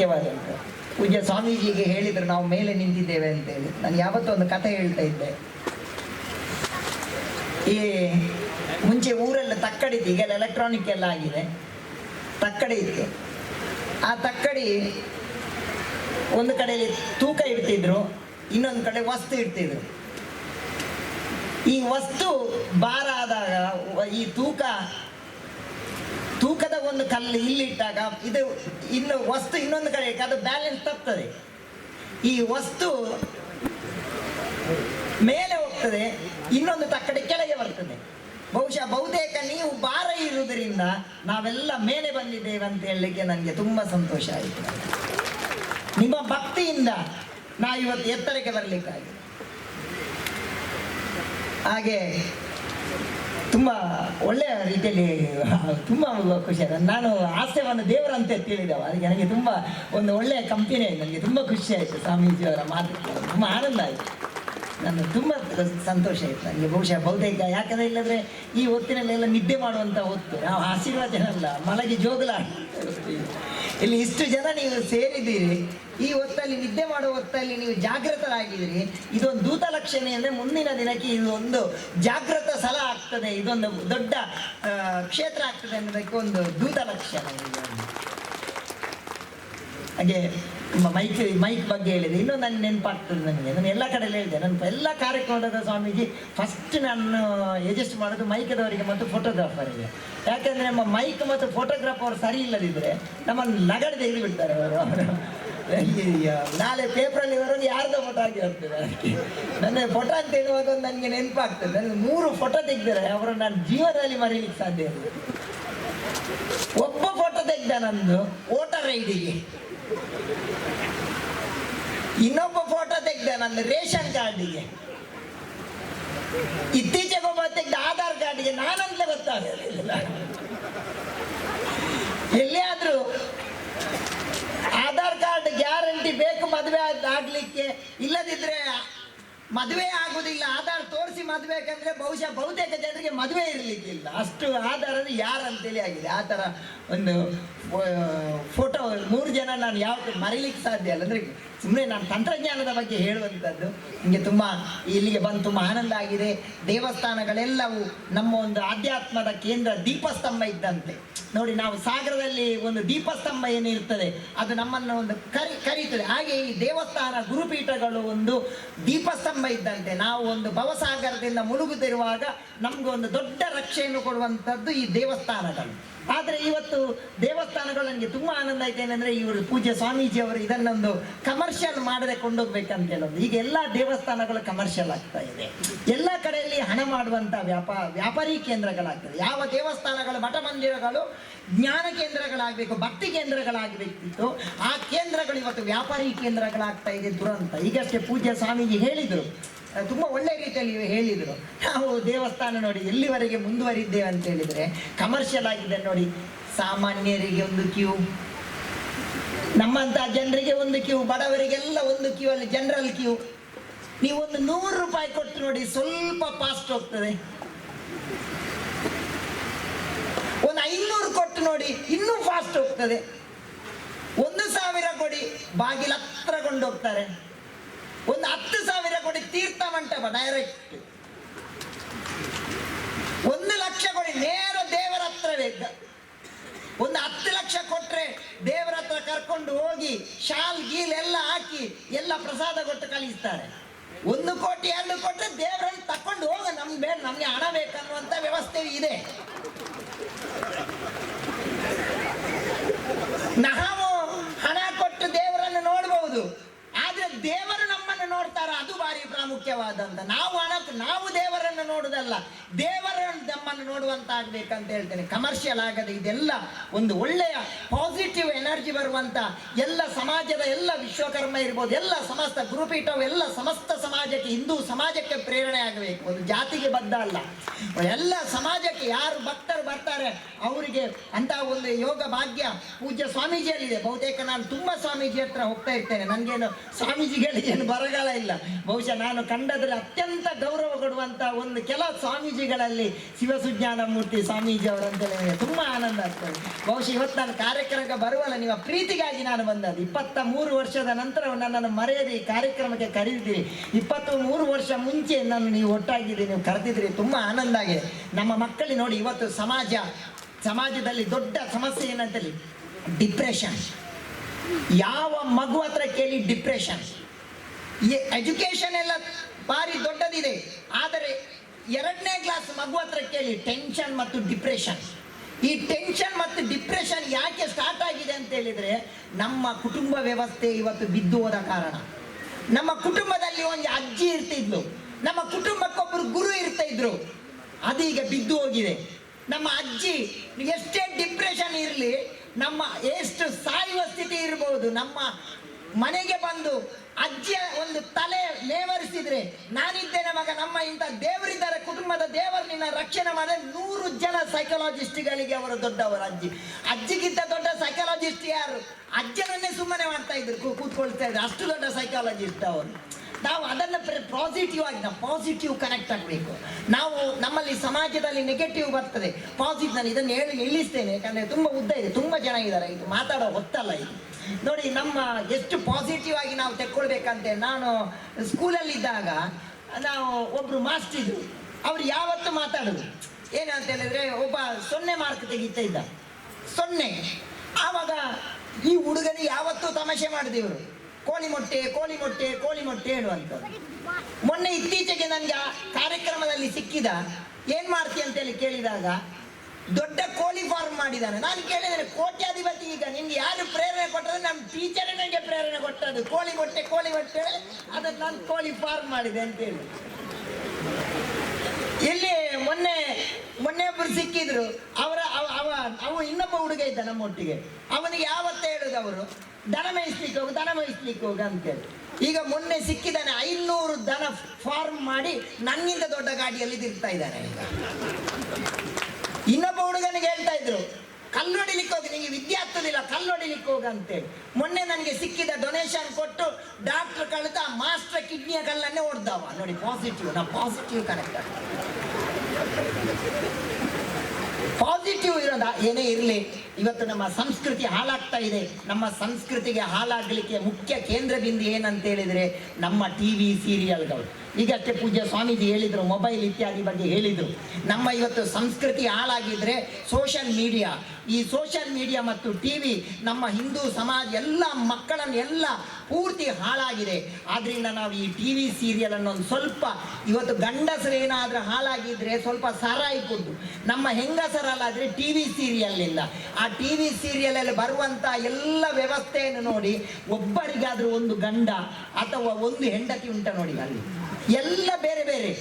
ಪ್ರಾಮುಖ್ಯವಾದಂಥ ಪೂಜ್ಯ ಸ್ವಾಮೀಜಿಗೆ ಹೇಳಿದ್ರು, ನಾವು ಮೇಲೆ ನಿಂತಿದ್ದೇವೆ ಅಂತೇಳಿ. ನಾನು ಯಾವತ್ತೂ ಒಂದು ಕಥೆ ಹೇಳ್ತಾ ಇದ್ದೆ. ಈ ಮುಂಚೆ ಊರೆಲ್ಲ ತಕ್ಕಡಿ ಇತ್ತು, ಈಗೆಲ್ಲ ಎಲೆಕ್ಟ್ರಾನಿಕ್ ಎಲ್ಲ ಆಗಿದೆ. ತಕ್ಕಡಿ ಇತ್ತು. ಆ ತಕ್ಕಡಿ ಒಂದು ಕಡೆಯಲ್ಲಿ ತೂಕ ಇಡ್ತಿದ್ರು, ಇನ್ನೊಂದು ಕಡೆ ವಸ್ತು ಇಡ್ತಿದ್ರು. ಈ ವಸ್ತು ಭಾರ ಆದಾಗ, ಈ ತೂಕ ತೂಕದ ಒಂದು ಕಲ್ಲು ಇಲ್ಲಿಟ್ಟಾಗ ಇದು ಇನ್ನು ವಸ್ತು ಇನ್ನೊಂದು ಕಡೆ ಅದು ಬ್ಯಾಲೆನ್ಸ್ ತಪ್ತದೆ. ಈ ವಸ್ತು ಮೇಲೆ ಹೋಗ್ತದೆ, ಇನ್ನೊಂದು ತಕ್ಕಡೆ ಕೆಳಗೆ ಬರ್ತದೆ. ಬಹುಶಃ ಬಹುತೇಕ ನೀವು ಭಾರ ಇರುವುದರಿಂದ ನಾವೆಲ್ಲ ಮೇಲೆ ಬಂದಿದ್ದೇವೆ ಅಂತ ಹೇಳಲಿಕ್ಕೆ ನನಗೆ ತುಂಬ ಸಂತೋಷ ಆಯಿತು. ನಿಮ್ಮ ಭಕ್ತಿಯಿಂದ ನಾ ಇವತ್ತು ಎತ್ತರಕ್ಕೆ ಬರಲಿಕ್ಕಾಗಿ ಹಾಗೆ ತುಂಬ ಒಳ್ಳೆಯ ರೀತಿಯಲ್ಲಿ ತುಂಬ ಖುಷಿ ಆಯ್ತು. ನಾನು ಹಾಸ್ಯವನ್ನು ದೇವರಂತೆ ತಿಳಿದವ ಅದಕ್ಕೆ ನನಗೆ ತುಂಬ ಒಂದು ಒಳ್ಳೆಯ ಕಂಪನಿ ಆಯಿತು. ನನಗೆ ತುಂಬ ಖುಷಿ ಆಯಿತು ಸ್ವಾಮೀಜಿಯವರ ಮಾತು. ತುಂಬ ಆನಂದ ಆಯಿತು. ನಾನು ತುಂಬ ಸಂತೋಷ ಇತ್ತು ನನಗೆ ಬಹುಶಃ ಬಹುತೇಕ ಯಾಕಂದರೆ ಇಲ್ಲದ್ರೆ ಈ ಹೊತ್ತಿನಲ್ಲೆಲ್ಲ ನಿದ್ದೆ ಮಾಡುವಂಥ ಹೊತ್ತು. ನಾವು ಆಶೀರ್ವಾದ ಅಲ್ಲ ಮಲಗಿ ಜೋಗಲ. ಇಲ್ಲಿ ಇಷ್ಟು ಜನ ನೀವು ಸೇರಿದ್ದೀರಿ. ಈ ಹೊತ್ತಲ್ಲಿ ನಿದ್ದೆ ಮಾಡುವ ಹೊತ್ತಲ್ಲಿ ನೀವು ಜಾಗೃತರಾಗಿದ್ದೀರಿ ಇದೊಂದು ದೂತ ಲಕ್ಷಣೆ ಅಂದರೆ ಮುಂದಿನ ದಿನಕ್ಕೆ ಇದು ಒಂದು ಜಾಗೃತ ಸಲ ಆಗ್ತದೆ. ಇದೊಂದು ದೊಡ್ಡ ಕ್ಷೇತ್ರ ಆಗ್ತದೆ ಅನ್ನೋದಕ್ಕೆ ಒಂದು ದೂತ ಲಕ್ಷಣ. ಹಾಗೆ ಮೈಕ್ ಮೈಕ್ ಬಗ್ಗೆ ಹೇಳಿದೆ. ಇನ್ನೂ ನನ್ನ ನೆನಪಾಗ್ತದೆ ನನಗೆ. ನಾನು ಎಲ್ಲ ಕಡೆಯಲ್ಲಿ ಹೇಳಿದೆ. ನನ್ನ ಎಲ್ಲ ಕಾರ್ಯಕ್ರಮದ ಸ್ವಾಮೀಜಿ ಫಸ್ಟ್ ನಾನು ಎಜೆಸ್ಟ್ ಮಾಡೋದು ಮೈಕದವರಿಗೆ ಮತ್ತು ಫೋಟೋಗ್ರಾಫರಿಗೆ ಯಾಕೆಂದರೆ ನಮ್ಮ ಮೈಕ್ ಮತ್ತು ಫೋಟೋಗ್ರಾಫರ್ ಸರಿ ಇಲ್ಲದಿದ್ದರೆ ನಮ್ಮನ್ನು ಲಗಡೆ ತೆಗೆದು ಬಿಡ್ತಾರೆ ಅವರು ಅವರು ನಾಳೆ ಪೇಪರಲ್ಲಿ ಬರೋದು ಯಾರ್ದೋ ಫೋಟೋ ಆಗಿ ಹೋಗ್ತದೆ ನನ್ನ ಫೋಟೋ ಅಂತ ಹೇಳುವಾಗ ನನಗೆ ನೆನಪಾಗ್ತದೆ. ನನಗೆ ಮೂರು ಫೋಟೋ ತೆಗ್ದಾರೆ ಅವರು ನಾನು ಜೀವನದಲ್ಲಿ ಮರೀಲಿಕ್ಕೆ ಸಾಧ್ಯ ಇಲ್ಲ. ಒಬ್ಬ ಫೋಟೋ ತೆಗ್ದ ನಂದು ವೋಟರ್ ಐಡಿಗೆ ಇನ್ನೊಬ್ಬ ಫೋಟೋ ತೆಗ್ದೆ ನನ್ನ ರೇಷನ್ ಕಾರ್ಡಿಗೆ. ಇತ್ತೀಚೆಗೆ ಒಬ್ಬ ತೆಗ್ದ ಆಧಾರ್ ಕಾರ್ಡಿಗೆ, ನಾನಂತಲೇ ಗೊತ್ತಾಗಲಿಲ್ಲ. ಎಲ್ಲಿಯಾದ್ರೂ ಆಧಾರ್ ಕಾರ್ಡ್ ಗ್ಯಾರಂಟಿ ಬೇಕು ಮದುವೆ ಆಗ್ಲಿಕ್ಕೆ, ಇಲ್ಲದಿದ್ರೆ ಮದುವೆ ಆಗುದಿಲ್ಲ, ಆಧಾರ್ ತೋರಿಸಿ ಮದುವೆ ಯಾಕಂದ್ರೆ ಬಹುಶಃ ಬಹುತೇಕ ಜನರಿಗೆ ಮದುವೆ ಇರಲಿಕ್ಕಿಲ್ಲ. ಅಷ್ಟು ಆಧಾರದ ಯಾರಂತೇಳಿ ಆಗಿದೆ. ಆ ಥರ ಒಂದು ಫೋಟೋ ಮೂರು ಜನ ನಾನು ಯಾವತ್ತೂ ಮರೀಲಿಕ್ಕೆ ಸಾಧ್ಯ ಅಲ್ಲ ಅಂದರೆ ಸುಮ್ಮನೆ ನಾನು ತಂತ್ರಜ್ಞಾನದ ಬಗ್ಗೆ ಹೇಳುವಂಥದ್ದು ನಿಮಗೆ ತುಂಬ ಇಲ್ಲಿಗೆ ಬಂದು ತುಂಬ ಆನಂದ ಆಗಿದೆ. ದೇವಸ್ಥಾನಗಳೆಲ್ಲವೂ ನಮ್ಮ ಒಂದು ಆಧ್ಯಾತ್ಮದ ಕೇಂದ್ರ ದೀಪಸ್ತಂಭ ಇದ್ದಂತೆ. ನೋಡಿ, ನಾವು ಸಾಗರದಲ್ಲಿ ಒಂದು ದೀಪಸ್ತಂಭ ಏನಿರ್ತದೆ ಅದು ನಮ್ಮನ್ನು ಒಂದು ಕರಿ, ಕರೀತದೆ. ಹಾಗೆ ಈ ದೇವಸ್ಥಾನ ಗುರುಪೀಠಗಳು ಒಂದು ದೀಪಸ್ತಂಭ ಇದ್ದಂತೆ. ನಾವು ಒಂದು ಭವಸಾಗರದಿಂದ ಮುಳುಗುತ್ತಿರುವಾಗ ನಮ್ಗೆ ಒಂದು ದೊಡ್ಡ ರಕ್ಷೆಯನ್ನು ಕೊಡುವಂಥದ್ದು ಈ ದೇವಸ್ಥಾನಗಳು. ಆದರೆ ಇವತ್ತು ದೇವಸ್ಥಾನಗಳು ನನಗೆ ತುಂಬ ಆನಂದ ಆಯ್ತು ಏನಂದ್ರೆ ಇವರು ಪೂಜ್ಯ ಸ್ವಾಮೀಜಿ ಅವರು ಇದನ್ನೊಂದು ಕಮರ್ಷಿಯಲ್ ಮಾಡದೆ ಕೊಂಡೋಗ್ಬೇಕಂತ ಹೇಳೋದು. ಈಗ ಎಲ್ಲ ದೇವಸ್ಥಾನಗಳು ಕಮರ್ಷಿಯಲ್ ಆಗ್ತಾ ಇದೆ. ಎಲ್ಲ ಕಡೆಯಲ್ಲಿ ಹಣ ಮಾಡುವಂಥ ವ್ಯಾಪಾರ ವ್ಯಾಪಾರಿ ಕೇಂದ್ರಗಳಾಗ್ತದೆ. ಯಾವ ದೇವಸ್ಥಾನಗಳು, ಮಠ ಮಂದಿರಗಳು ಜ್ಞಾನ ಕೇಂದ್ರಗಳಾಗಬೇಕು, ಭಕ್ತಿ ಕೇಂದ್ರಗಳಾಗಬೇಕಿತ್ತು, ಆ ಕೇಂದ್ರಗಳು ಇವತ್ತು ವ್ಯಾಪಾರಿ ಕೇಂದ್ರಗಳಾಗ್ತಾ ಇದೆ ದುರಂತ. ಈಗಷ್ಟೇ ಪೂಜ್ಯ ಸ್ವಾಮೀಜಿ ಹೇಳಿದರು ತುಂಬ ಒಳ್ಳೆ ರೀತಿಯಲ್ಲಿ ಹೇಳಿದರು. ನಾವು ದೇವಸ್ಥಾನ ನೋಡಿ ಎಲ್ಲಿವರೆಗೆ ಮುಂದುವರಿದ್ದೇವೆ ಅಂತ ಹೇಳಿದರೆ ಕಮರ್ಷಿಯಲ್ ಆಗಿದೆ ನೋಡಿ, ಸಾಮಾನ್ಯರಿಗೆ ಒಂದು ಕ್ಯೂ ನಮ್ಮಂಥ ಜನರಿಗೆ ಒಂದು ಕ್ಯೂ ಬಡವರಿಗೆಲ್ಲ ಒಂದು ಕ್ಯೂ ಅಲ್ಲಿ ಜನರಲ್ ಕ್ಯೂ ನೀವು ಒಂದು ನೂರು ರೂಪಾಯಿ ಕೊಟ್ಟು ನೋಡಿ ಸ್ವಲ್ಪ ಫಾಸ್ಟ್ ಹೋಗ್ತದೆ. ಒಂದು ಐನೂರು ಕೊಟ್ಟು ನೋಡಿ ಇನ್ನೂ ಫಾಸ್ಟ್ ಹೋಗ್ತದೆ. ಒಂದು ಸಾವಿರ ಕೊಡಿ, ಬಾಗಿಲ ಹತ್ರ ಕೊಂಡೋಗ್ತಾರೆ. ಒಂದು ಹತ್ತು ಸಾವಿರ ಕೊಡಿ ತೀರ್ಥ ಮಂಟಪ ಡೈರೆಕ್ಟ್ ಒಂದು ಲಕ್ಷ ಕೊಡಿ, ನೇರ ದೇವರ ಹತ್ರವೇ ಒಂದು ಹತ್ತು ಲಕ್ಷ ಕೊಟ್ರೆ ದೇವರ ಹತ್ರ ಕರ್ಕೊಂಡು ಹೋಗಿ ಶಾಲ್, ಗೀಲ್ ಎಲ್ಲ ಹಾಕಿ ಎಲ್ಲ ಪ್ರಸಾದ ಕೊಟ್ಟು ಕಳಿಸ್ತಾರೆ. ಒಂದು ಕೋಟಿ, ಎರಡು ಕೊಟ್ಟರೆ ದೇವರನ್ನು ತಕೊಂಡು ಹೋಗ, ನಮ್ಗೆ ಬೇಡ ನಮ್ಗೆ ಹಣ ಬೇಕನ್ನುವಂತ ವ್ಯವಸ್ಥೆ ಇದೆ. ನಾವು ಹಣ ಕೊಟ್ಟು ದೇವರನ್ನು ನೋಡಬಹುದು ಆದ್ರೆ ದೇವರು ನಮ್ಮನ್ನು ನೋಡ್ತಾರ ಅದು ಭಾರಿ ಪ್ರಾಮುಖ್ಯವಾದಂತ. ನಾವು ಹಣ ನಾವು ದೇವರನ್ನು ನೋಡುದಲ್ಲ, ದೇವರ ನಮ್ಮನ್ನು ನೋಡುವಂತ ಆಗ್ಬೇಕಂತ ಹೇಳ್ತೇನೆ. ಕಮರ್ಷಿಯಲ್ ಆಗದೆ ಇದೆಲ್ಲ ಒಂದು ಒಳ್ಳೆಯ ಪಾಸಿಟಿವ್ ಎನರ್ಜಿ ಬರುವಂತ ಎಲ್ಲ ಸಮಾಜದ ಎಲ್ಲ ವಿಶ್ವಕರ್ಮ ಇರ್ಬೋದು, ಎಲ್ಲ ಸಮಸ್ತ ಗುರುಪೀಠವು ಎಲ್ಲ ಸಮಸ್ತ ಸಮಾಜಕ್ಕೆ, ಹಿಂದೂ ಸಮಾಜಕ್ಕೆ ಪ್ರೇರಣೆ ಆಗಬೇಕು. ಒಂದು ಜಾತಿಗೆ ಬದ್ಧ ಅಲ್ಲ. ಎಲ್ಲ ಸಮಾಜಕ್ಕೆ ಯಾರು ಭಕ್ತರು ಬರ್ತಾರೆ, ಅವರಿಗೆ ಅಂತ ಒಂದು ಯೋಗ ಭಾಗ್ಯ ಪೂಜ್ಯ ಸ್ವಾಮೀಜಿಯಲ್ಲಿದೆ. ಬಹುತೇಕ ನಾನು ತುಂಬಾ ಸ್ವಾಮೀಜಿ ಹತ್ರ ಹೋಗ್ತಾ ಇರ್ತೇನೆ. ನನಗೇನು ಸ್ವಾಮೀಜಿಗಳಿಗೆ ಏನು ಬರಗಾಲ ಇಲ್ಲ. ಬಹುಶಃ ನಾನು ಕಂಡದ್ರೆ ಅತ್ಯಂತ ಗೌರವ ಕೊಡುವಂತ ಒಂದು ಕೆಲ ಸ್ವಾಮೀಜಿಗಳಲ್ಲಿ ಶಿವಸುಜ್ಞಾನ ಮೂರ್ತಿ ಸ್ವಾಮೀಜಿ ಅವರಂತ ನನಗೆ ತುಂಬಾ ಆನಂದ ಆಗ್ತದೆ. ಬಹುಶಃ ಇವತ್ತು ನಾನು ಕಾರ್ಯಕ್ರಮಕ್ಕೆ ಬರುವಲ್ಲ, ನಿಮ್ಮ ಪ್ರೀತಿಗಾಗಿ ನಾನು ಬಂದದ್ದು. ಇಪ್ಪತ್ತ ಮೂರು ವರ್ಷದ ನಂತರ ನನ್ನನ್ನು ಮರೆಯದೆ ಈ ಕಾರ್ಯಕ್ರಮಕ್ಕೆ ಕರೀತೀರಿ. ಇಪ್ಪತ್ತು ಮೂರು ವರ್ಷ ಮುಂಚೆ ನಾನು ನೀವು ಒಟ್ಟಾಗಿದ್ದೀರಿ, ನೀವು ಕರೆದಿದ್ದೀರಿ. ತುಂಬಾ ಆನಂದ ಆಗಿದೆ. ನಮ್ಮ ಮಕ್ಕಳಿಗೆ ನೋಡಿ, ಇವತ್ತು ಸಮಾಜ, ಸಮಾಜದಲ್ಲಿ ದೊಡ್ಡ ಸಮಸ್ಯೆ ಏನಂತೇಳಿ? ಡಿಪ್ರೆಷನ್. ಯಾವ ಮಗು ಹತ್ರ ಕೇಳಿ ಡಿಪ್ರೆಷನ್? ಎಜುಕೇಶನ್ ಎಲ್ಲ ಭಾರಿ ದೊಡ್ಡದಿದೆ. ಆದರೆ ಎರಡನೇ ಕ್ಲಾಸ್ ಮಗು ಹತ್ರ ಕೇಳಿ ಟೆನ್ಷನ್ ಮತ್ತು ಡಿಪ್ರೆಷನ್ ಈ ಟೆನ್ಷನ್ ಮತ್ತು ಡಿಪ್ರೆಷನ್ ಯಾಕೆ ಸ್ಟಾರ್ಟ್ ಆಗಿದೆ ಅಂತ ಹೇಳಿದ್ರೆ, ನಮ್ಮ ಕುಟುಂಬ ವ್ಯವಸ್ಥೆ ಇವತ್ತು ಬಿದ್ದು ಹೋದ ಕಾರಣ. ನಮ್ಮ ಕುಟುಂಬದಲ್ಲಿ ಒಂದು ಅಜ್ಜಿ ಇರ್ತಿದ್ಲು. ನಮ್ಮ ಕುಟುಂಬಕ್ಕೊಬ್ಬರು ಗುರು ಇರ್ತಾ ಇದ್ರು ಅದೀಗ ಬಿದ್ದು ಹೋಗಿದೆ. ನಮ್ಮ ಅಜ್ಜಿ, ಎಷ್ಟೇ ಡಿಪ್ರೆಷನ್ ಇರಲಿ, ನಮ್ಮ ಎಷ್ಟು ಸಾಯುವ ಸ್ಥಿತಿ ಇರಬಹುದು ನಮ್ಮ ಮನೆಗೆ ಬಂದು ಅಜ್ಜಿಯ ಒಂದು ತಲೆ ನೇವರಿಸಿದ್ರೆ ನಾನಿದ್ದೇನೆ ಮಗ ನಮ್ಮ ಇಂಥ ದೇವರಿದ್ದಾರೆ, ಕುಟುಂಬದ ದೇವರು ನಿನ್ನ ರಕ್ಷಣೆ ಮಾಡಿ ನೂರು ಜನ ಸೈಕಾಲಜಿಸ್ಟ್ಗಳಿಗೆ ಅವರು ದೊಡ್ಡವರು ಅಜ್ಜಿ. ಅಜ್ಜಿಗಿಂತ ದೊಡ್ಡ ಸೈಕಾಲಜಿಸ್ಟ್ ಯಾರು? ಅಜ್ಜನನ್ನೇ ಸುಮ್ಮನೆ ಮಾಡ್ತಾ ಇದ್ರು ಕೂತ್ಕೊಳ್ತಾ ಇದ್ರು. ಅಷ್ಟು ದೊಡ್ಡ ಸೈಕಾಲಜಿಸ್ಟ್ ಅವರು. ನಾವು ಅದನ್ನ ಪಾಸಿಟಿವ್ ಆಗಿ ನಾವು ಪಾಸಿಟಿವ್ ಕನೆಕ್ಟ್ ಆಗಬೇಕು. ನಾವು ನಮ್ಮಲ್ಲಿ ಸಮಾಜದಲ್ಲಿ ನೆಗೆಟಿವ್ ಬರ್ತದೆ. ಪಾಸಿಟಿವ್ ನಾನು ಇದನ್ನು ಹೇಳಿ ನಿಲ್ಲಿಸ್ತೇನೆ, ಯಾಕಂದ್ರೆ ತುಂಬ ಉದ್ದ ಇದೆ, ತುಂಬ ಜನ ಇದ್ದಾರೆ. ಇದು ಮಾತಾಡೋ ಹೊತ್ತಲ್ಲ ಇದು. ನೋಡಿ, ನಮ್ಮ ಎಷ್ಟು ಪಾಸಿಟಿವ್ ಆಗಿ ನಾವು ತೆಕ್ಕೊಳ್ಬೇಕಂತೆ. ನಾನು ಸ್ಕೂಲಲ್ಲಿದ್ದಾಗ ನಾವು ಮಾಸ್ಟರ್ ಇದ್ರು ಅವ್ರು ಯಾವತ್ತು ಮಾತಾಡೋದು. ಏನಂತ ಹೇಳಿದ್ರೆ, ಒಬ್ಬ ಸೊನ್ನೆ ಮಾರ್ಕ್ ತೆಗಿತಾ ಇದ್ದ. ಸೊನ್ನೆ. ಆವಾಗ ಈ ಹುಡುಗನಿಗೆ ಯಾವತ್ತೂ ತಮಾಷೆ ಮಾಡಿದೆವರು ಕೋಳಿ ಮೊಟ್ಟೆ ಕೋಳಿ ಮೊಟ್ಟೆ ಕೋಳಿ ಮೊಟ್ಟೆ ಹೇಳುವಂತ ಮೊನ್ನೆ ಇತ್ತೀಚೆಗೆ ನನಗೆ ಕಾರ್ಯಕ್ರಮದಲ್ಲಿ ಸಿಕ್ಕಿದ, ಏನ್ ಮಾಡ್ತಿ ಅಂತೇಳಿ ಕೇಳಿದಾಗ ದೊಡ್ಡ ಕೋಳಿ ಫಾರ್ಮ್ ಮಾಡಿದ್ದಾನೆ ನಾನು ಕೇಳಿದ್ದೇನೆ, ಕೋಟ್ಯಾಧಿಪತಿ ಈಗ ನಿಮ್ಗೆ ಯಾರು ಪ್ರೇರಣೆ ಕೊಟ್ಟರೆ? ನಮ್ಮ ಟೀಚರೇ ನನಗೆ ಪ್ರೇರಣೆ ಕೊಟ್ಟದ್ದು. ಕೋಳಿ ಮೊಟ್ಟೆ ಕೋಳಿ ಮೊಟ್ಟೆ ಅದನ್ನು ನಾನು ಕೋಳಿ ಫಾರ್ಮ್ ಮಾಡಿದೆ ಅಂತೇಳಿ ಇಲ್ಲಿ ಮೊನ್ನೆ ಮೊನ್ನೆ ಒಬ್ರು ಸಿಕ್ಕಿದ್ರು. ಅವರ, ಅವ ಅವ ಅವ ಇನ್ನೊಬ್ಬ ಹುಡುಗ ಇದ್ದ ನಮ್ಮ ಒಟ್ಟಿಗೆ. ಅವನಿಗೆ ಯಾವತ್ತ ಹೇಳುದು ಅವರು, ದನ ಮೇಯಿಸ್ಲಿಕ್ಕೆ ಹೋಗು, ದನ ಮೇಯಿಸ್ಲಿಕ್ಕೆ ಹೋಗು ಅಂತೇಳಿ ಈಗ ಮೊನ್ನೆ ಸಿಕ್ಕಿದ್ದಾನೆ, ಐನೂರು ದನ ಫಾರ್ಮ್ ಮಾಡಿ ನನ್ನಿಂದ ದೊಡ್ಡ ಗಾಡಿಯಲ್ಲಿ ತಿರ್ತಾ ಇದ್ದಾನೆ ಈಗ. ಇನ್ನೊಬ್ಬ ಹುಡುಗನಿಗೆ ಹೇಳ್ತಾ ಇದ್ರು ಕಲ್ಲೊಡಿಲಿಕ್ಕೆ ಹೋಗಿ ನಿಮಗೆ ವಿದ್ಯೆ ಆಗ್ತದಿಲ್ಲ ಕಲ್ಲೊಡಿಲಿಕ್ಕೆ ಹೋಗ ಮೊನ್ನೆ ನನಗೆ ಸಿಕ್ಕಿದ ಡೊನೇಷನ್ ಕೊಟ್ಟು ಡಾಕ್ಟರ್ ಕಳೆದ ಮಾಸ್ಟರ್ ಕಿಡ್ನಿಯ ಕಲ್ಲನ್ನೇ ಹೊಡೆದವ ನೋಡಿ ಪಾಸಿಟಿವ್ ನಾ ಪಾಸಿಟಿವ್ ಕನೆಕ್ಟ್ ಪಾಸಿಟಿವ್ ಇರೋದ ಏನೇ ಇರಲಿ, ಇವತ್ತು ನಮ್ಮ ಸಂಸ್ಕೃತಿ ಹಾಳಾಗ್ತಾ ಇದೆ. ನಮ್ಮ ಸಂಸ್ಕೃತಿಗೆ ಹಾಳಾಗಲಿಕ್ಕೆ ಮುಖ್ಯ ಕೇಂದ್ರ ಬಿಂದು ಏನಂತ ಹೇಳಿದ್ರೆ ನಮ್ಮ ಟಿ ವಿ ಸೀರಿಯಲ್ಗಳು ಈಗಷ್ಟೇ ಪೂಜ್ಯ ಸ್ವಾಮೀಜಿ ಹೇಳಿದರು, ಮೊಬೈಲ್ ಇತ್ಯಾದಿ ಬಗ್ಗೆ ಹೇಳಿದರು. ನಮ್ಮ ಇವತ್ತು ಸಂಸ್ಕೃತಿ ಹಾಳಾಗಿದ್ರೆ ಸೋಷಿಯಲ್ ಮೀಡಿಯಾ ಈ ಸೋಷಿಯಲ್ ಮೀಡಿಯಾ ಮತ್ತು ಟಿ ವಿ ನಮ್ಮ ಹಿಂದೂ ಸಮಾಜ ಎಲ್ಲ ಮಕ್ಕಳನ್ನು ಎಲ್ಲ ಪೂರ್ತಿ ಹಾಳಾಗಿದೆ. ಆದ್ದರಿಂದ ನಾವು ಈ ಟಿ ವಿ ಸೀರಿಯಲ್ ಒಂದು ಸ್ವಲ್ಪ ಇವತ್ತು ಗಂಡಸರು ಏನಾದರೂ ಹಾಳಾಗಿದ್ರೆ ಸ್ವಲ್ಪ ಸಾರಾಯಿ ಕೊಟ್ಟು ನಮ್ಮ ಹೆಂಗಸರಲ್ಲಾದರೆ ಟಿ ವಿ ಸೀರಿಯಲ್ ಇಲ್ಲ ಆ ಟಿ ವಿ ಸೀರಿಯಲಲ್ಲಿ ಬರುವಂಥ ಎಲ್ಲ ವ್ಯವಸ್ಥೆಯನ್ನು ನೋಡಿ ಒಬ್ಬರಿಗಾದರೂ ಒಂದು ಗಂಡ ಅಥವಾ ಒಂದು ಹೆಂಡತಿ ಉಂಟ ನೋಡಿ ಅಲ್ಲಿ. ಎಲ್ಲ ಬೇರೆ ಬೇರೆ.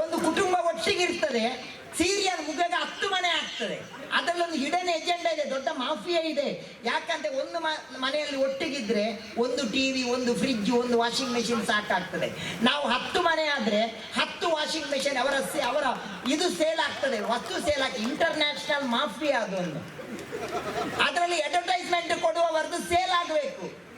ಒಂದು ಕುಟುಂಬ ಒಟ್ಟಿಗಿರ್ತದೆ, ಸೀರಿಯಲ್ ಮುಗಿದಾಗ ಹತ್ತು ಮನೆ ಆಗ್ತದೆ. ಅದರಲ್ಲೊಂದು ಹಿಡನ್ ಎಜೆಂಡಾ ಇದೆ, ದೊಡ್ಡ ಮಾಫಿಯಾ ಇದೆ. ಯಾಕಂದ್ರೆ ಒಂದು ಮನೆಯಲ್ಲಿ ಒಟ್ಟಿಗಿದ್ರೆ ಒಂದು ಟಿವಿ ಒಂದು ಫ್ರಿಜ್ ಒಂದು ವಾಷಿಂಗ್ ಮೆಷಿನ್ ಸಾಕಾಗ್ತದೆ. ನಾವು ಹತ್ತು ಮನೆ ಆದ್ರೆ ಹತ್ತು ವಾಷಿಂಗ್ ಮೆಷಿನ್ ಅವರ ಅವರ ಇದು ಸೇಲ್ ಆಗ್ತದೆ. ವಸ್ತು ಸೇಲ್ ಆಗ್ತದೆ. ಇಂಟರ್ನ್ಯಾಷನಲ್ ಮಾಫಿಯಾ ಅದೊಂದು. ಅದರಲ್ಲಿ ಅಡ್ವರ್ಟೈಸ್ಮೆಂಟ್ ಕೊಡುವವರದ್ದು ಸೇಲ್ ಆಗಬೇಕು.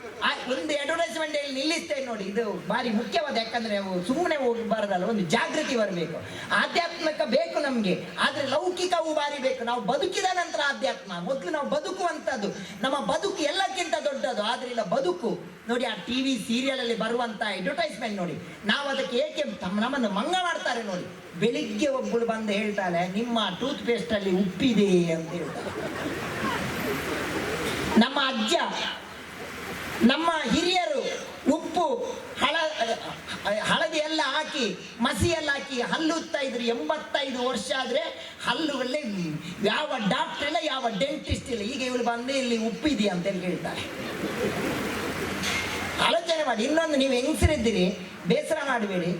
ಒಂದು ಅಡ್ವರ್ಟೈಸ್ಮೆಂಟ್ ಇಲ್ಲಿ ನಿಲ್ಲಿಸ್ತೇನೆ ನೋಡಿ. ಇದು ಭಾರಿ ಮುಖ್ಯವಾದ, ಯಾಕಂದ್ರೆ ಅವು ಸುಮ್ಮನೆ ಹೋಗಬಾರದಲ್ಲ ಒಂದು ಜಾಗೃತಿ ಬರಬೇಕು. ಆಧ್ಯಾತ್ಮಿಕ ಬೇಕು ನಮಗೆ, ಆದ್ರೆ ಲೌಕಿಕವು ಭಾರಿ ಬೇಕು. ನಾವು ಬದುಕಿದ ನಂತರ ಆಧ್ಯಾತ್ಮ, ಮೊದಲು ನಾವು ಬದುಕುವಂಥದ್ದು. ನಮ್ಮ ಬದುಕು ಎಲ್ಲಕ್ಕಿಂತ ದೊಡ್ಡದು, ಆದ್ರೆ ಇಲ್ಲ, ಬದುಕು. ನೋಡಿ, ಆ ಟಿವಿ ಸೀರಿಯಲ್ ಅಲ್ಲಿ ಬರುವಂತ ಅಡ್ವರ್ಟೈಸ್ಮೆಂಟ್ ನೋಡಿ. ನಾವು ಅದಕ್ಕೆ ಏಕೆ ನಮ್ಮನ್ನು ಮಂಗ ಮಾಡ್ತಾರೆ ನೋಡಿ. ಬೆಳಿಗ್ಗೆ ಒಬ್ಬಳು ಬಂದು ಹೇಳ್ತಾಳೆ, ನಿಮ್ಮ ಟೂತ್ ಪೇಸ್ಟ್ ಅಲ್ಲಿ ಉಪ್ಪಿದೆ ಅಂತ ಹೇಳ್ತಾರೆ ನಮ್ಮ ಅಜ್ಜ ನಮ್ಮ ಹಿರಿಯರು ಉಪ್ಪು ಹಳ ಹಳದಿ ಎಲ್ಲ ಹಾಕಿ ಮಸಿಯೆಲ್ಲ ಹಾಕಿ ಹಲ್ಲು ಉತ್ತಾ ಇದ್ರು, ಎಂಬತ್ತೈದು ವರ್ಷ ಆದರೆ ಹಲ್ಲುಗಳೇ ಯಾವ ಡಾಕ್ಟರ್ ಇಲ್ಲ, ಯಾವ ಡೆಂಟಿಸ್ಟ್ ಇಲ್ಲ. ಈಗ ಇವಳು ಬಂದು ಇಲ್ಲಿ ಉಪ್ಪಿದೆಯಾ ಅಂತ ಹೇಳಿ ಹೇಳ್ತಾರೆ ಆಲೋಚನೆ ಮಾಡಿ, ಇನ್ನೊಂದು ನೀವು ಹೆಂಗಸರಿದ್ದೀರಿ ಬೇಸರ ಮಾಡಬೇಡಿ.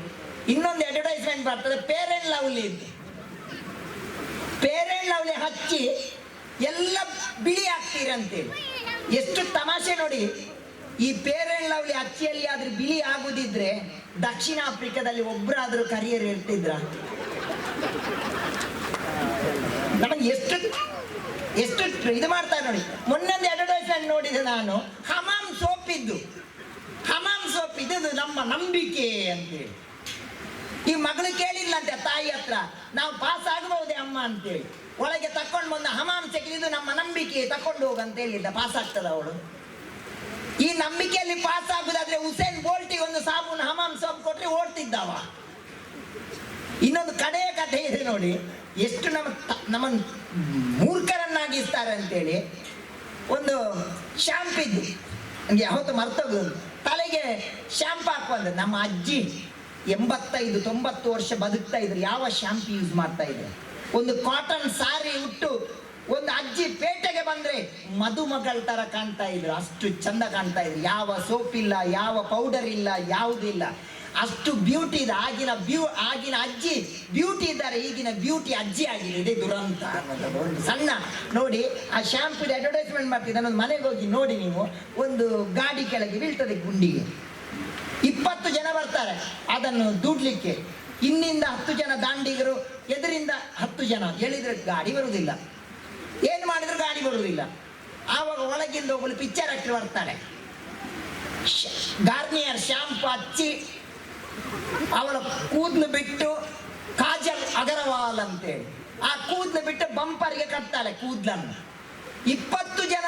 ಇನ್ನೊಂದು ಅಡ್ವರ್ಟೈಸ್ಮೆಂಟ್ ಬರ್ತದೆ, ಪೇರೆಂಟ್ ಲವ್ಲಿ ಇದ್ದೆ. ಪೇರೆಂಟ್ ಲವ್ಲಿ ಹಚ್ಚಿ ಎಲ್ಲ ಬಿಳಿ ಆಗ್ತೀರಂತೇಳಿ ಎಷ್ಟು ತಮಾಷೆ ನೋಡಿ ಈ ಪೇರೆಂಟ್ ಲವ್ಲಿ ಅಕ್ಕಿಯಲ್ಲಿ ಆದ್ರೆ ಬಿಳಿ ಆಗುದಿದ್ರೆ ದಕ್ಷಿಣ ಆಫ್ರಿಕಾದಲ್ಲಿ ಒಬ್ಬರಾದ್ರೂ ಕರಿಯರ್ ಇರ್ತಿದ್ರ? ನಮಗೆ ಎಷ್ಟು ಎಷ್ಟು ಇದು ಮಾಡ್ತಾರೆ ನೋಡಿ. ಮೊನ್ನೊಂದು ಅಡ್ವರ್ಟೈಸ್ಮೆಂಟ್ ನೋಡಿದೆ ನಾನು. ಹಮಾಮ್ ಸೋಪ್ ಇದ್ದು ಹಮಾಮ್ ಸೋಪ್ ಇದ್ದು ನಮ್ಮ ನಂಬಿಕೆ ಅಂತೇಳಿ. ಈ ಮಗಳು ಕೇಳಿಲ್ಲಂತೆ ತಾಯಿ ಹತ್ರ, ನಾವು ಪಾಸ್ ಆಗಬಹುದೇ ಅಮ್ಮ? ಅಂತೇಳಿ. ಒಳಗೆ ತಕೊಂಡು ಬಂದ ಹಮಾಮ್ ಇದು ನಮ್ಮ ನಂಬಿಕೆ ತಕೊಂಡು ಹೋಗಂತ ಹೇಳಿದ್ದ ಪಾಸ್ ಆಗ್ತದ ಅವಳು. ಈ ನಂಬಿಕೆಯಲ್ಲಿ ಪಾಸ್ ಆಗುದಾದ್ರೆ ಹುಸೇನ್ ಬೋಲ್ಟಿಗೆ ಒಂದು ಸಾಬೂನ್ ಹಮಾಮ್ ಸಾಬ್ ಕೊಟ್ರೆ ಓಡ್ತಿದ್ದಾವ. ಇನ್ನೊಂದು ಕಡೆಯ ಕಥೆ ಇದೆ ನೋಡಿ. ಎಷ್ಟು ನಮ್ಮ ನಮ್ಮನ್ನು ಮೂರ್ಖರನ್ನಾಗಿಸ್ತಾರೆ ಅಂತೇಳಿ. ಒಂದು ಶಾಂಪ್ ಇದ್ದು ನನಗೆ ಯಾವತ್ತು ಮರ್ತೋಗ ತಲೆಗೆ ಶಾಂಪ್ ಹಾಕುವಂತ ನಮ್ಮ ಅಜ್ಜಿ ಎಂಬತ್ತೈದು ತೊಂಬತ್ತು ವರ್ಷ ಬದುಕ್ತಾ ಇದ್ರು. ಯಾವ ಶಾಂಪ್ ಯೂಸ್ ಮಾಡ್ತಾ ಇದ್ರು? ಒಂದು ಕಾಟನ್ ಸಾರಿ ಉಟ್ಟು ಒಂದು ಅಜ್ಜಿ ಪೇಟೆಗೆ ಬಂದ್ರೆ ಮದುಮಗಳ ತರ ಕಾಣ್ತಾ ಇದ್ರು. ಅಷ್ಟು ಚಂದ ಕಾಣ್ತಾ ಇದ್ರು. ಯಾವ ಸೋಪ್ ಇಲ್ಲ, ಯಾವ ಪೌಡರ್ ಇಲ್ಲ ಯಾವುದಿಲ್ಲ ಅಷ್ಟು ಬ್ಯೂಟಿ ಇದೆ. ಆಗಿನ ಬ್ಯೂ, ಆಗಿನ ಅಜ್ಜಿ ಬ್ಯೂಟಿ ಇದ್ದಾರೆ. ಈಗಿನ ಬ್ಯೂಟಿ ಅಜ್ಜಿ ಆಗಿದೆ. ಇದೇ ದುರಂತ. ಸಣ್ಣ. ನೋಡಿ, ಆ ಶಾಂಪು ಅಡ್ವರ್ಟೈಸ್ಮೆಂಟ್ ಮಾಡ್ತಿದ್ದೆ ಒಂದು ಮನೆಗೆ ಹೋಗಿ ನೋಡಿ ನೀವು. ಒಂದು ಗಾಡಿ ಕೆಳಗೆ ಬೀಳ್ತದೆ ಗುಂಡಿಗೆ. ಇಪ್ಪತ್ತು ಜನ ಬರ್ತಾರೆ. ಅದನ್ನು ದೂಡ್ಲಿಕ್ಕೆ. ಇನ್ನಿಂದ ಹತ್ತು ಜನ ದಾಂಡಿಗರು, ಎದುರಿಂದ ಹತ್ತು ಜನ ಹೇಳಿದ್ರೆ ಗಾಡಿ ಬರುವುದಿಲ್ಲ. ಏನು ಮಾಡಿದ್ರು ಗಾಡಿ ಬರುವುದಿಲ್ಲ. ಆವಾಗ ಒಳಗಿಂದ ಒಬ್ಬಳು ಪಿಕ್ಚರ್ ಆಕ್ಟರ್ ಬರ್ತಾಳೆ. ಗಾರ್ನಿಯರ್ ಶಾಂಪು ಹಚ್ಚಿ ಅವಳ ಕೂದ್ಲು ಬಿಟ್ಟು ಕಾಜಲ್ ಅಗರವಾಲ್ ಅಂತೇಳಿ. ಆ ಕೂದಲು ಬಿಟ್ಟು ಬಂಪರ್ಗೆ ಕಟ್ತಾಳೆ ಕೂದ್ಲನ್ನು. ಇಪ್ಪತ್ತು ಜನ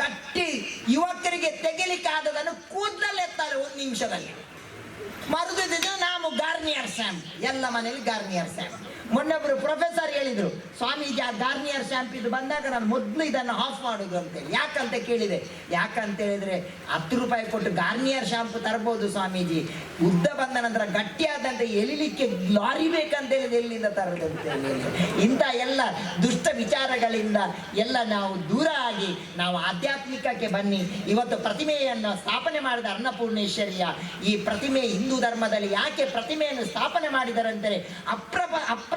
ದಟ್ಟಿ ಯುವಕರಿಗೆ ಯುವಕರಿಗೆ ತೆಗಿಲಿಕ್ಕಾದದನ್ನು ಕೂದ್ಲಲ್ಲಿ ಎತ್ತಾರೆ ಒಂದು ನಿಮಿಷದಲ್ಲಿ. ಮರುದಿದ್ದು ನಾವು ಗಾರ್ನಿಯರ್ ಶಾಂಪು, ಎಲ್ಲ ಮನೇಲಿ ಗಾರ್ನಿಯರ್ ಸ್ಯಾಂಪ್ ಮೊನ್ನೆ ಒಬ್ರು ಪ್ರೊಫೆಸರ್ ಹೇಳಿದ್ರು, ಸ್ವಾಮೀಜಿ ಆ ಗಾರ್ನಿಯರ್ ಇದು ಬಂದಾಗ ನಾನು ಮೊದಲು ಇದನ್ನು ಆಫ್ ಮಾಡುದು ಅಂತೇಳಿ. ಯಾಕಂತ ಕೇಳಿದೆ. ಯಾಕಂತ ಹೇಳಿದ್ರೆ ಹತ್ತು ರೂಪಾಯಿ ಕೊಟ್ಟು ಗಾರ್ನಿಯರ್ ಶಾಂಪು ತರ್ಬೋದು ಸ್ವಾಮೀಜಿ. ಉದ್ದ ಬಂದ ನಂತರ ಗಟ್ಟಿಯಾದಂತ ಎಲಿಲಿಕ್ಕೆ ಲಾರಿ ಬೇಕಂತ ಹೇಳಿದ್ರೆ ಎಲ್ಲಿಂದ ತರದು ಅಂತ ಹೇಳಿ ಇಂಥ ಎಲ್ಲ ದುಷ್ಟ ವಿಚಾರಗಳಿಂದ ಎಲ್ಲ ನಾವು ದೂರ ಆಗಿ ನಾವು ಆಧ್ಯಾತ್ಮಿಕಕ್ಕೆ ಬನ್ನಿ. ಇವತ್ತು ಪ್ರತಿಮೆಯನ್ನು ಸ್ಥಾಪನೆ ಮಾಡಿದ ಅನ್ನಪೂರ್ಣೇಶ್ವರಿಯ ಈ ಪ್ರತಿಮೆ ಹಿಂದೂ ಧರ್ಮದಲ್ಲಿ ಯಾಕೆ ಪ್ರತಿಮೆಯನ್ನು ಸ್ಥಾಪನೆ ಮಾಡಿದರಂದರೆ ಅಪ್ರಪ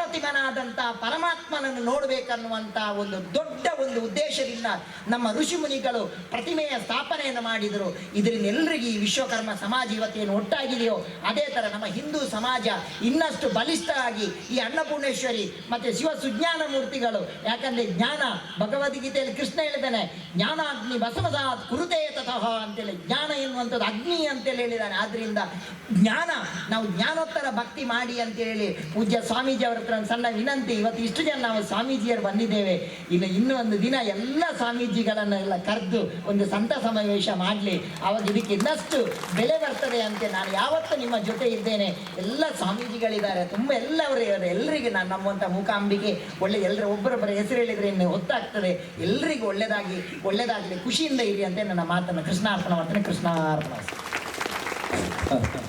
ಅಪ್ರತಿಮನಾದಂತಹ ಪರಮಾತ್ಮನನ್ನು ನೋಡಬೇಕನ್ನುವಂಥ ಒಂದು ದೊಡ್ಡ ಒಂದು ಉದ್ದೇಶದಿಂದ ನಮ್ಮ ಋಷಿ ಮುನಿಗಳು ಪ್ರತಿಮೆಯ ಸ್ಥಾಪನೆಯನ್ನು ಮಾಡಿದರು. ಇದರಿಂದ ಎಲ್ಲರಿಗೂ ಈ ವಿಶ್ವಕರ್ಮ ಸಮಾಜ ಇವತ್ತೇನು ಒಟ್ಟಾಗಿದೆಯೋ ಅದೇ ಥರ ನಮ್ಮ ಹಿಂದೂ ಸಮಾಜ ಇನ್ನಷ್ಟು ಬಲಿಷ್ಠ ಆಗಿ ಈ ಅನ್ನಪೂರ್ಣೇಶ್ವರಿ ಮತ್ತೆ ಶಿವ ಸುಜ್ಞಾನ ಮೂರ್ತಿಗಳು, ಯಾಕಂದ್ರೆ ಜ್ಞಾನ ಭಗವದ್ಗೀತೆಯಲ್ಲಿ ಕೃಷ್ಣ ಹೇಳಿದ್ದಾನೆ, ಜ್ಞಾನಾಗ್ನಿ ಬಸವಸಾತ್ ಕುರುತೆ ತತಃ ಅಂತೇಳಿ, ಜ್ಞಾನ ಎನ್ನುವಂಥದ್ದು ಅಗ್ನಿ ಅಂತೇಳಿ ಹೇಳಿದ್ದಾನೆ. ಆದ್ದರಿಂದ ಜ್ಞಾನ, ನಾವು ಜ್ಞಾನೋತ್ತರ ಭಕ್ತಿ ಮಾಡಿ ಅಂತೇಳಿ ಪೂಜ್ಯ ಸ್ವಾಮೀಜಿ ಅವರ ಒಂದು ಸಣ್ಣ ವಿನಂತಿ, ಇವತ್ತು ಇಷ್ಟು ಜನ ನಾವು ಸ್ವಾಮೀಜಿಯರು ಬಂದಿದ್ದೇವೆ. ಇನ್ನು ಇನ್ನೂ ಒಂದು ದಿನ ಎಲ್ಲ ಸ್ವಾಮೀಜಿಗಳನ್ನೆಲ್ಲ ಕರೆದು ಒಂದು ಸಂತ ಸಮಾವೇಶ ಮಾಡಲಿ. ಅವಾಗ ಇದಕ್ಕೆ ಇನ್ನಷ್ಟು ಬೆಲೆ ಬರ್ತದೆ ಅಂತ ನಾನು ಯಾವತ್ತೂ ನಿಮ್ಮ ಜೊತೆ ಇದ್ದೇನೆ. ಎಲ್ಲ ಸ್ವಾಮೀಜಿಗಳಿದ್ದಾರೆ. ತುಂಬ ಎಲ್ಲವರು ಇದ್ದಾರೆ. ಎಲ್ಲರಿಗೆ ನಾನು ನಮ್ಮಂಥ ಮೂಕಾಂಬಿಕೆ, ಒಳ್ಳೆ ಎಲ್ಲರ ಒಬ್ಬರೊಬ್ಬರ ಹೆಸರು ಹೇಳಿದರೆ ಇನ್ನು ಹೊತ್ತಾಗ್ತದೆ ಎಲ್ಲರಿಗೂ ಒಳ್ಳೆಯದಾಗಿ ಒಳ್ಳೆಯದಾಗಲಿ ಖುಷಿಯಿಂದ ಇರಿ ಅಂತ ನನ್ನ ಮಾತನ್ನು ಕೃಷ್ಣಾರ್ಪಣ ಮಾಡ್ತೇನೆ. ಕೃಷ್ಣಾರ್ಪಣ.